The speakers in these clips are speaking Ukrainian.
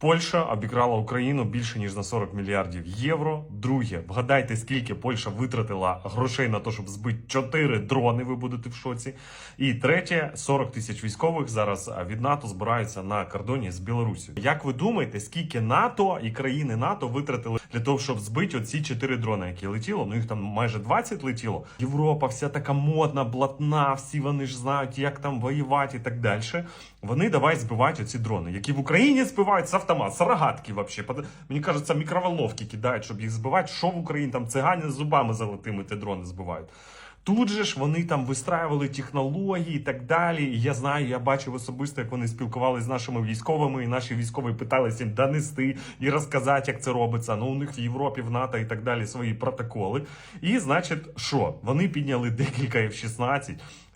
Польща обікрала Україну більше ніж на 40 мільярдів євро. Друге, вгадайте, скільки Польща витратила грошей на те, щоб збити 4 дрони. Ви будете в шоці. І третє, 40 тисяч військових зараз від НАТО збираються на кордоні з Білорусі. Як ви думаєте, скільки НАТО і країни НАТО витратили для того, щоб збити оці 4 дрони, які летіло? Ну їх там майже 20 летіло. Європа вся така модна, блатна, всі вони ж знають, як там воювати і так далі. Вони давай збивають оці дрони, які в Україні збивають з автомат, рогатки вообще. Мені кажеться, мікроволновки кидають, щоб їх збивати. Що в Україні там цигані з зубами золотими ті дрони збивають. Тут же ж вони там вистраювали технології і так далі. І я знаю, я бачив особисто, як вони спілкувалися з нашими військовими, і наші військові питалися їм донести і розказати, як це робиться. Ну, у них в Європі, в НАТО і так далі свої протоколи. І значить, що? Вони підняли декілька F-16,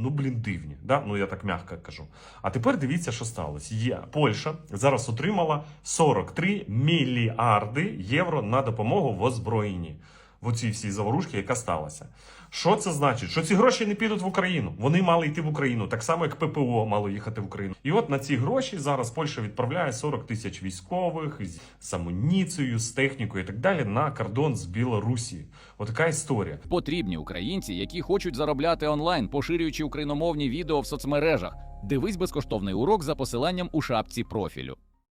Ну, блін, дивні, да? ну я так м'яко кажу. А тепер дивіться, що сталося. Є Польща зараз отримала 43 мільярди євро на допомогу в озброєнні в оцій всій заворушці, яка сталася. Що це значить? Що ці гроші не підуть в Україну? Вони мали йти в Україну, так само як ППО мало їхати в Україну. І от на ці гроші зараз Польща відправляє 40 тисяч військових з амуніцією, з технікою і так далі на кордон з Білорусі. Отака історія. Потрібні українці, які хочуть заробляти онлайн, поширюючи україномовні відео в соцмережах. Дивись безкоштовний урок за посиланням у шапці профілю.